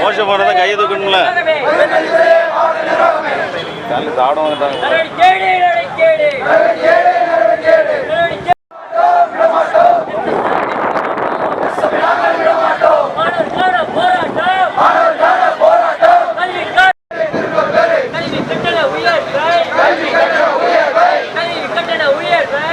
மோசமானதான் கையை தூக்கணும்ல தாடம் வந்துட்டாங்க கல்வி கட்டண உயர்வை கல்வி கட்டண உயர்வை